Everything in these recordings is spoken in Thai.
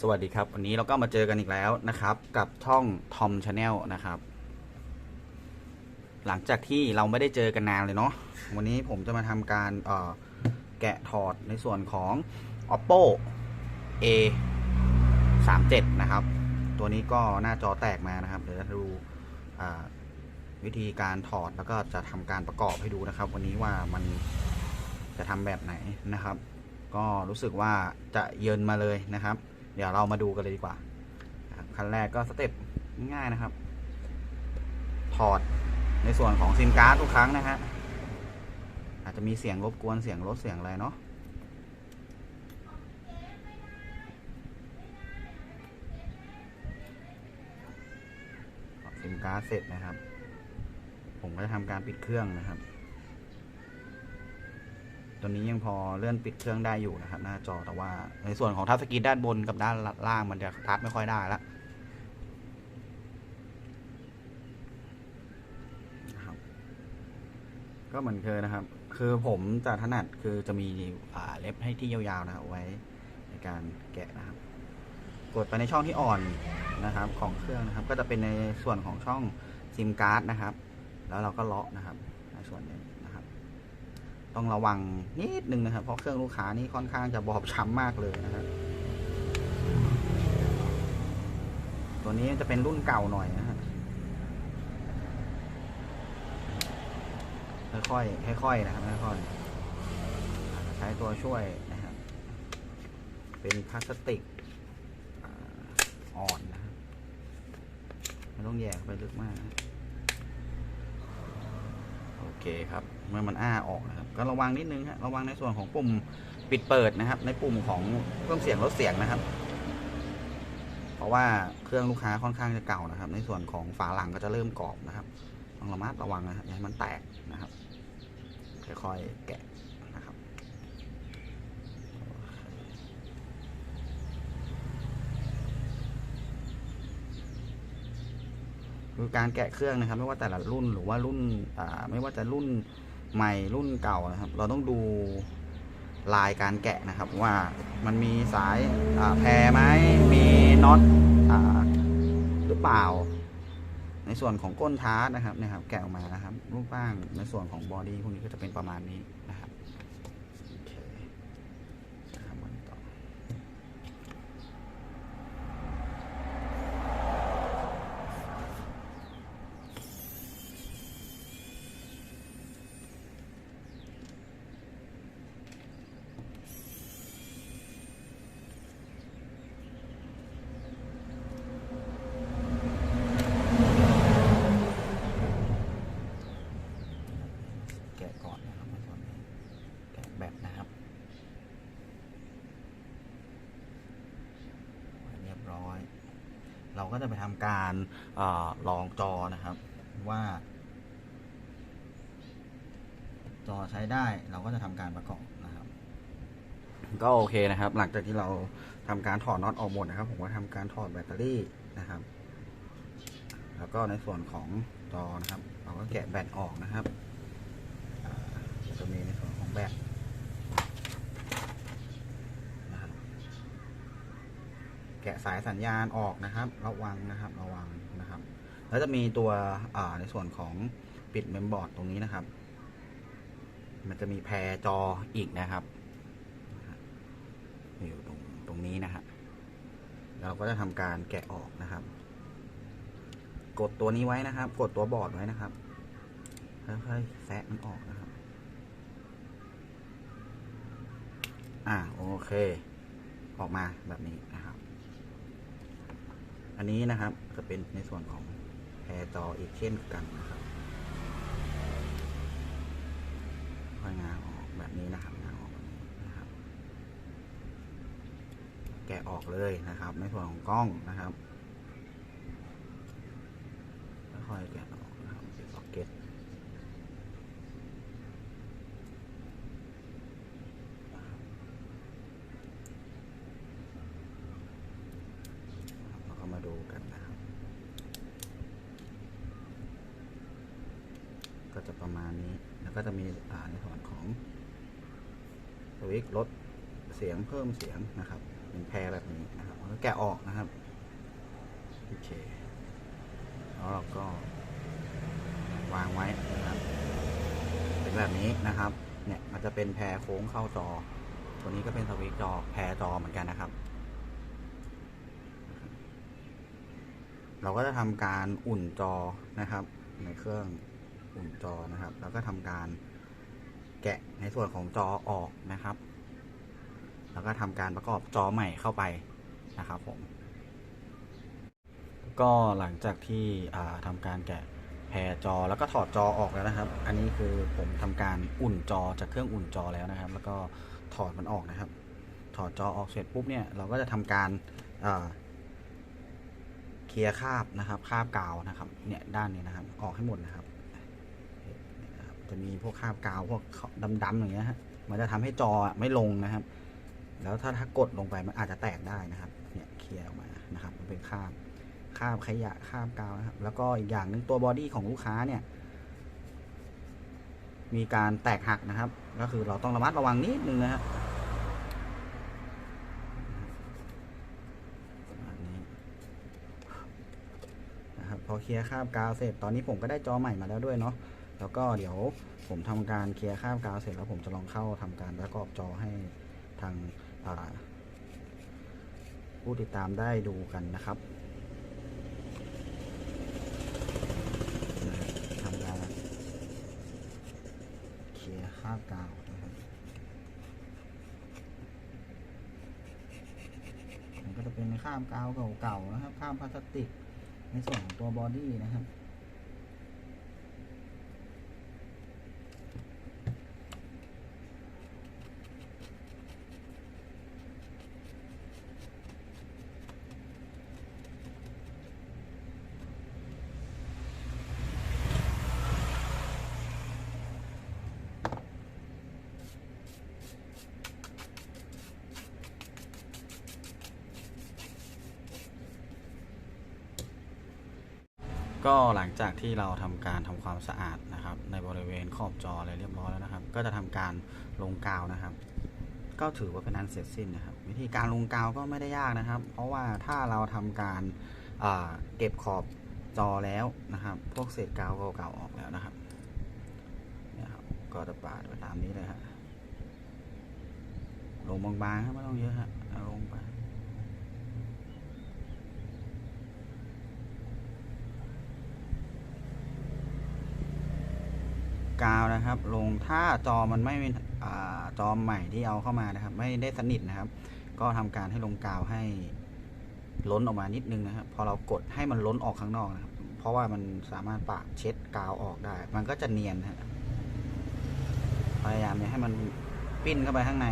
สวัสดีครับ วันนี้เราก็มาเจอกันอีกแล้วนะครับ กับช่อง Tom Channel นะครับ หลังจากที่เราไม่ได้เจอกันนานเลยเนาะวันนี้ผมจะมาทำการแกะถอดในส่วนของ oppo a 3 7นะครับ ตัวนี้ก็หน้าจอแตกมานะครับ เดี๋ยวจะดูวิธีการถอดแล้วก็จะทำการประกอบให้ดูนะครับ วันนี้ว่ามันจะทำแบบไหนนะครับ ก็รู้สึกว่าจะเยินมาเลยนะครับ เดี๋ยวเรามาดูกันเลยดีกว่าขั้นแรกก็สเต็ปง่ายนะครับ ถอดในส่วนของซิมการ์ดทุกครั้งนะฮะอาจจะมีเสียงรบกวนเสียงรถเสียงอะไรเนาะซิมการ์ดเสร็จนะครับ ผมก็จะทำการปิดเครื่องนะครับ ตัวนี้ยังพอเลื่อนปิดเครื่องได้อยู่นะครับ หน้าจอแต่ว่า ในส่วนของทัชสกรีนด้านบนกับด้านล่างมันจะทัชไม่ค่อยได้ละก็เหมือนเคยนะครับ คือผมจะถนัดคือจะมีอ่าเล็บให้ที่ยาวๆนะไว้ในการแกะนะครับ กดไปในช่องที่อ่อนนะครับ ของเครื่องนะครับ ก็จะเป็นในส่วนของช่องซิมการ์ดนะครับ แล้วเราก็เลาะนะครับ ในส่วนนี้ ต้องระวังนิดนึงนะครับ เพราะเครื่องลูกค้านี่ค่อนข้างจะบอบช้ำมากเลยนะครับ ตัวนี้จะเป็นรุ่นเก่าหน่อยนะฮะค่อยๆค่อยๆนะครับค่อยๆใช้ตัวช่วยนะครับ เป็นพลาสติกอ่อนนะครับไม่ต้องแยกไปลึกมากนะ เคครับ เมื่อมันอ้าออกนะครับ ก็ระวังนิดนึงฮะระวังในส่วนของปุ่มปิดเปิดนะครับ ในปุ่มของเพิ่มเสียงลดเสียงนะครับ เพราะว่าเครื่องลูกค้าค่อนข้างจะเก่านะครับ ในส่วนของฝาหลังก็จะเริ่มกรอบนะครับต้องระมัดระวังนะครับอย่าให้มันแตกนะครับค่อยๆแกะนะครับ คือ การแกะเครื่องนะครับ ไม่ว่าแต่ละรุ่นหรือว่ารุ่นไม่ว่าจะรุ่นใหม่รุ่นเก่านะครับ เราต้องดูลายการแกะนะครับว่ามันมีสายาแพรไหมมีน็อตหรือเปล่า ในส่วนของก้นท้านะครับเนี่ยครับ แกะออกมานะครับ รูปร่างในส่วนของบอดี้พวกนี้ก็จะเป็นประมาณนี้นะครับโอเคนะครับมาต่อ แกะก่อนนะครับในส่วนนี้แกะแบบนะครับเรียบร้อย เรา ก็จะไปทำการอลองจอนะครับ ว่า จอใช้ได้เราก็จะทำการประกอบนะครับ ก็โอเคนะครับ หลังจากที่เราทำการถอดน็อตออกหมดนะครับ ผมก็ทำการถอดแบตเตอรี่นะครับ แล้วก็ในส่วนของจอนะครับ เราก็แกะแบตออกนะครับจะมีในส่วนของแบตนะครับแกะสายสัญญาณออกนะครับ ระวังนะครับระวังนะครับ แล้วจะมีตัวในส่วนของปิดเมมบอร์ดตรงนี้นะครับ มันจะมีแพรจออีกนะครับอยู่ตรงตรงนี้นะฮะเราก็จะทำการแกะออกนะครับ กดตัวนี้ไว้นะครับ กดตัวบอร์ดไว้นะครับค่อยๆแซะมันออกนะครับ อ่าโอเค ออกมาแบบนี้นะครับ อันนี้นะครับจะเป็นในส่วนของแพรจออีกเช่นกันนะครับพอยงาออกแบบนี้นะครับงาออกแบบนี้นะครับ แกะออกเลยนะครับ ในส่วนของกล้องนะครับค่อยแกะออกนะครับเป็นซ็อกเก็ต เราก็มาดูกันนะครับ ก็จะประมาณนี้ แล้วก็จะมีอ่าในส่วนของสวิตช์ลด เพิ่มเสียงนะครับเป็นแพรแบบนี้นะครับแล้วแกะออกนะครับโอเคแล้วเราก็วางไว้นะครับเป็นแบบนี้นะครับ เนี่ยมันจะเป็นแพรโค้งเข้าจอ ตัวนี้ก็เป็นสวิตจอแพรจอเหมือนกันนะครับ เราก็จะทำการอุ่นจอนะครับ ในเครื่องอุ่นจอนะครับ แล้วก็ทำการแกะในส่วนของจอออกนะครับ แล้วก็ทำการประกอบจอใหม่เข้าไปนะครับผม ก็หลังจากที่ทำการแกะแพรจอแล้วก็ถอดจอออกแล้วนะครับ อันนี้คือผมทำการอุ่นจอจากเครื่องอุ่นจอแล้วนะครับ แล้วก็ถอดมันออกนะครับ ถอดจอออกเสร็จปุ๊บเนี่ยเราก็จะทำการเคลียร์คราบนะครับคราบกาวนะครับเนี่ยด้านนี้นะครับ ออกให้หมดนะครับ จะมีพวกคราบกาวพวกดำๆอย่างเงี้ยฮะมันจะทำให้จอไม่ลงนะครับ แล้วถ้าถ้ากดลงไปมันอาจจะแตกได้นะครับ เนี่ยเคลียร์ออกมานะครับ มันเป็นคราบคราบขยะคราบกาวนะครับ แล้วก็อีกอย่างหนึ่งตัวบอดี้ของลูกค้าเนี่ย มีการแตกหักนะครับ ก็คือเราต้องระมัดระวังนิดนึงนะครับนะครับพอเคลียร์คาบกาวเสร็จตอนนี้ผมก็ได้จอใหม่มาแล้วด้วยเนาะแล้วก็เดี๋ยวผมทำการเคลียร์คาบกาวเสร็จแล้วผมจะลองเข้าทำการประกอบจอให้ทาง ผู้ติดตามได้ดูกันนะครับทำการเคลียร์ครากาวนะครับมันก็จะเป็นคราบกาวเก่าๆนะครับคราบพลาสติกในส่วนของตัวบอดี้นะครับ ก็หลังจากที่เราทำการทำความสะอาดนะครับ ในบริเวณขอบจออะไรเรียบร้อยแล้วนะครับ ก็จะทำการลงกาวนะครับ ก็ถือว่าเป็นอันเสร็จสิ้นนะครับ วิธีการลงกาวก็ไม่ได้ยากนะครับ เพราะว่าถ้าเราทำการเก็บขอบจอแล้วนะครับ พวกเศษกาวเก่าๆออกแล้วนะครับเนี่ยครับก็จะปาดไปตามนี้เลยฮะลงบางๆครับไม่ต้องเยอะฮะลงไป กาวนะครับ ลงถ้าจอมันไม่อ่าจอใหม่ที่เอาเข้ามานะครับ ไม่ได้สนิทนะครับ ก็ทำการให้ลงกาวให้ล้นออกมานิดนึงนะครับ พอเรากดให้มันล้นออกข้างนอกนะครับ เพราะว่ามันสามารถปะเช็ดกาวออกได้ มันก็จะเนียนนะพยายามอย่าให้มันปิ้นเข้าไปข้างใน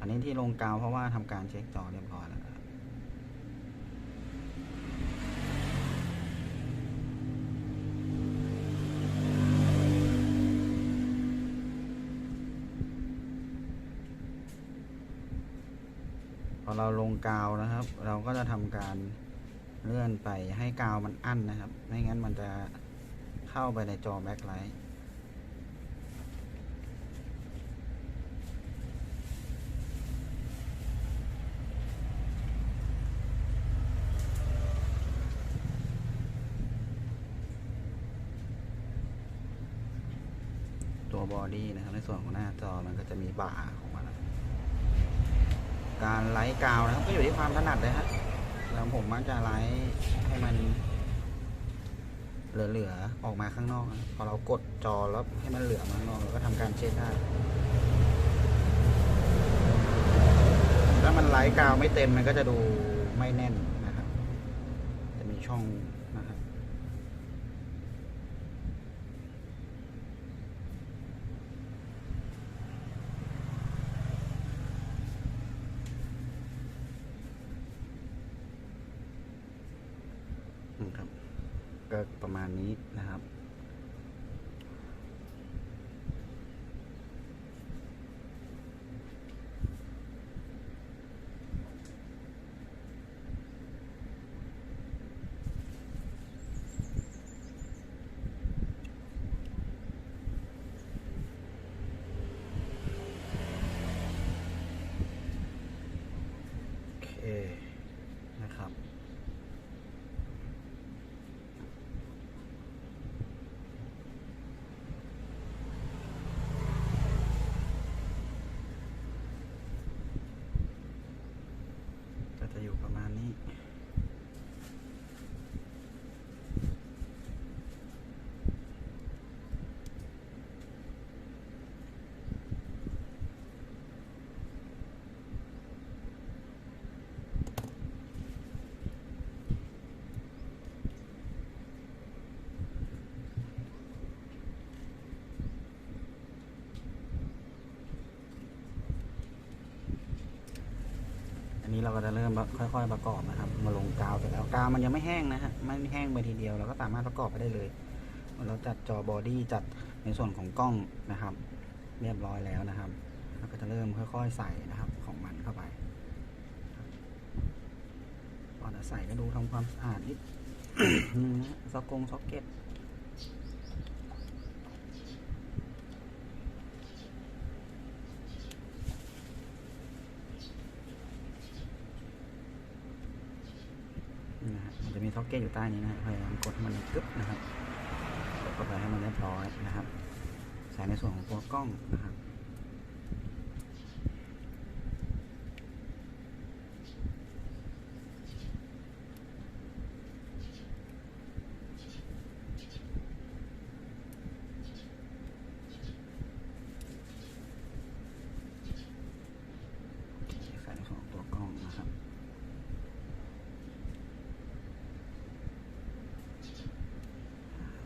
อั นนี้ที่ลงกาวเพราะว่าทำการเช็คจอเรียบร้อยแล้วครับพอเราลงกาวนะครับ เราก็จะทำการเลื่อนไปให้กาวมันอั้นนะครับ ไม่งั้นมันจะเข้าไปในจอแบ็คไลท์ ตัว บอดี้นะครับ ในส่วนของหน้าจอมันก็จะมีบ่าของมันการไลท์กาวนะครับ ก็อยู่ที่ความถนัดเลยฮะแล้วผมมักจะไลท์ให้มัน เหลือๆออกมาข้างนอก พอเรากดจอแล้วให้มันเหลือมาข้างนอกเราก็ทำการเช็ดได้ถ้ามันไลท์กาวไม่เต็มมันก็จะดูไม่แน่นนะครับ จะมีช่องนะครับ อืมครับ ก็ประมาณนี้นะครับ นะครับ ก็ จะอยู่ประมาณนี้ อันนี้เราก็จะเริ่มค่อย ๆ ประกอบนะครับ มาลงกาวเสร็จแล้วกาวมันยังไม่แห้งนะฮะไม่แห้งไปทีเดียวเราก็สามารถประกอบไปได้เลย เราจัดจอบอดี้จัดในส่วนของกล้องนะครับ เรียบร้อยแล้วนะครับเราก็จะเริ่มค่อย ๆ ใส่นะครับของมันเข้าไปก่อนจะใส่ก็ดูทำความสะอาดนิดนึงนะซ็อกกงซ็อกเก็ต นี่นะ็อกเก็ตอยู่ใต้นี้นะพยายามกดมันกึ๊บนะครับกดเข้าไปให้มันเรียบร้อยนะครับ ใส่ในส่วนของตัวกล้องนะครับ ใส่ในส่วนของตัวกล้องนะครับ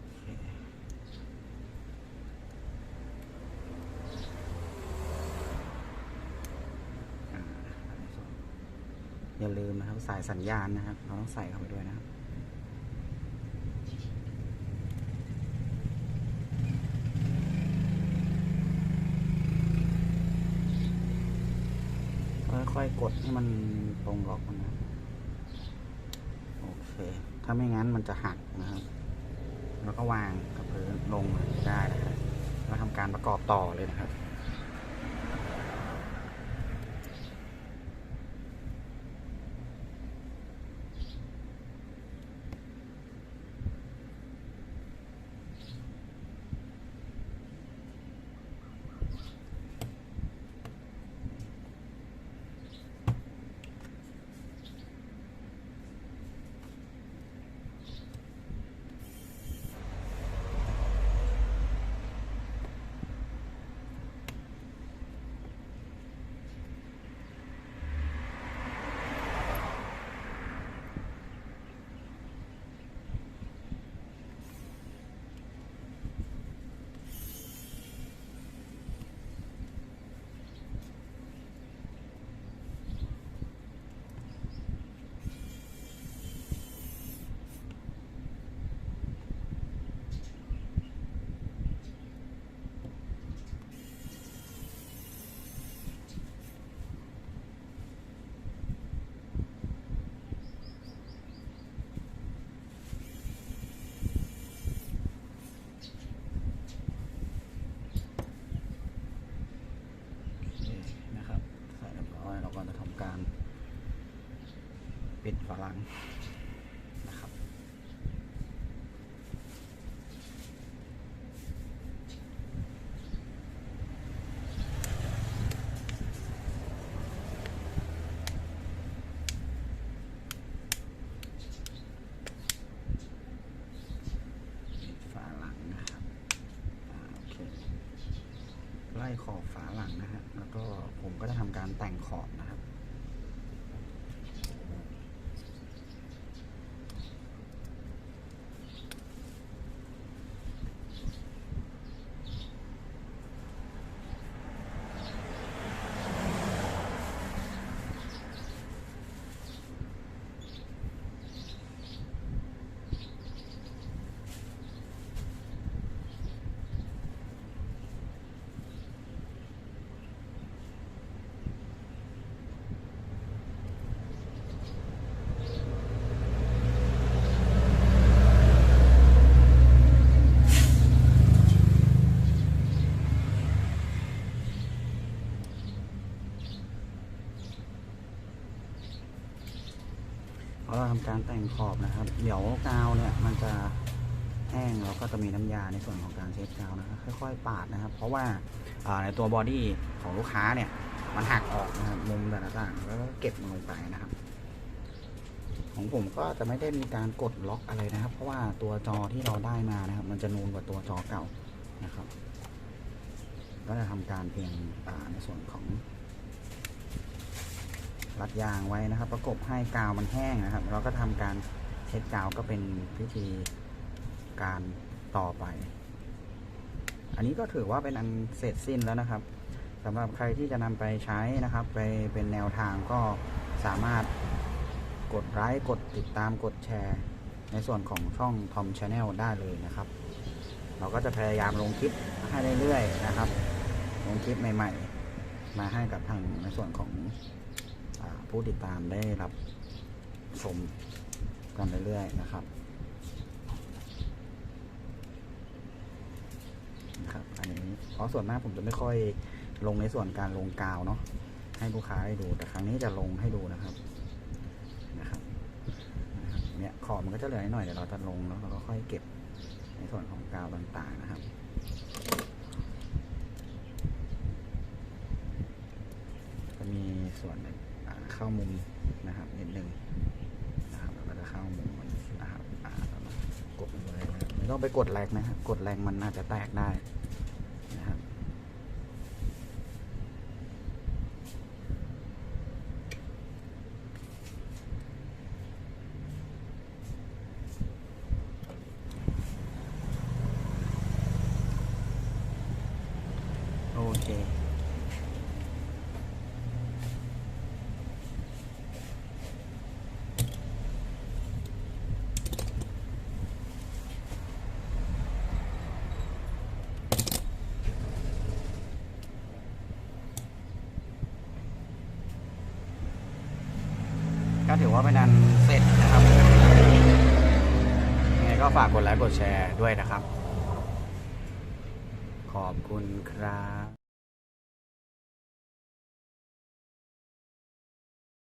โอเคอ่า อย่าลืมนะครับ สายสัญญาณนะครับ เราต้องใส่เข้าไปด้วยนะครับค่อยๆกดให้มันตรงล็อกมันนะ โอเค ถ้าไม่งั้นมันจะหักนะครับ แล้วก็วางกับพื้นลงได้นะครับแล้วทำการประกอบต่อเลยนะครับ โอเคนะครับ ใส่เรียบร้อยเราก็จะทำการ ปิดฝาหลังนะครับฝาหลังนะครับโอเคไล่ขอบฝาหลังนะฮะแล้วก็ผมก็จะทำการแต่งขอบนะครับ การแต่งขอบนะครับ เดี๋ยวกาวเนี่ยมันจะแห้งแล้วก็จะมีน้ำยาในส่วนของการเช็ดกาวนะครับค่อยๆ ปาดนะครับ เพราะว่าในตัวบอดี้ของลูกค้าเนี่ยมันหักออกนะครับมุมแต่ละต่างแล้วก็เก็บมันลงไปนะครับ ของผมก็จะไม่ได้มีการกดล็อกอะไรนะครับ เพราะว่าตัวจอที่เราได้มานะครับ มันจะนูนกว่าตัวจอเก่านะครับ ก็จะทำการเพียงอ่าในส่วนของ รัดยางไว้นะครับ ประกบให้กาวมันแห้งนะครับแล้วก็ทำการเช็ดกาวก็เป็นพิธีการต่อไป อันนี้ก็ถือว่าเป็นอันเสร็จสิ้นแล้วนะครับสำหรับใครที่จะนำไปใช้นะครับ ไปเป็นแนวทางก็สามารถกดไลค์กดติดตามกดแชร์ ในส่วนของช่อง Tom Channel ได้เลยนะครับ เราก็จะพยายามลงคลิปให้เรื่อยๆนะครับ ลงคลิปใหม่ ๆ มาให้กับทางในส่วนของ ผู้ติดตามได้รับชมกันเรื่อยๆนะครับนะครับ อันนี้เพราะส่วนมากผมจะไม่ค่อยลงในส่วนการลงกาวเนาะให้ลูกค้าได้ดูแต่ครั้งนี้จะลงให้ดูนะครับนะครับเนี่ยขอบมันก็จะเหลือนิดหน่อยเดี๋ยวเราจะลงแล้วเราก็ค่อยเก็บในส่วนของกาวต่างๆนะครับ จะมีส่วนอ่า เข้ามุมนะครับนิดนึงนะครับแล้วก็จะเข้ามุมนะครับกดลงไปนะครับไม่ต้องไปกดแรงนะครับกดแรงมันอาจจะแตกได้นะครับโอเค ก็ ถือว่าเป็นอันเสร็จนะครับยังไงก็ฝากกดไลค์กดแชร์ด้วยนะครับ ขอบคุณครับ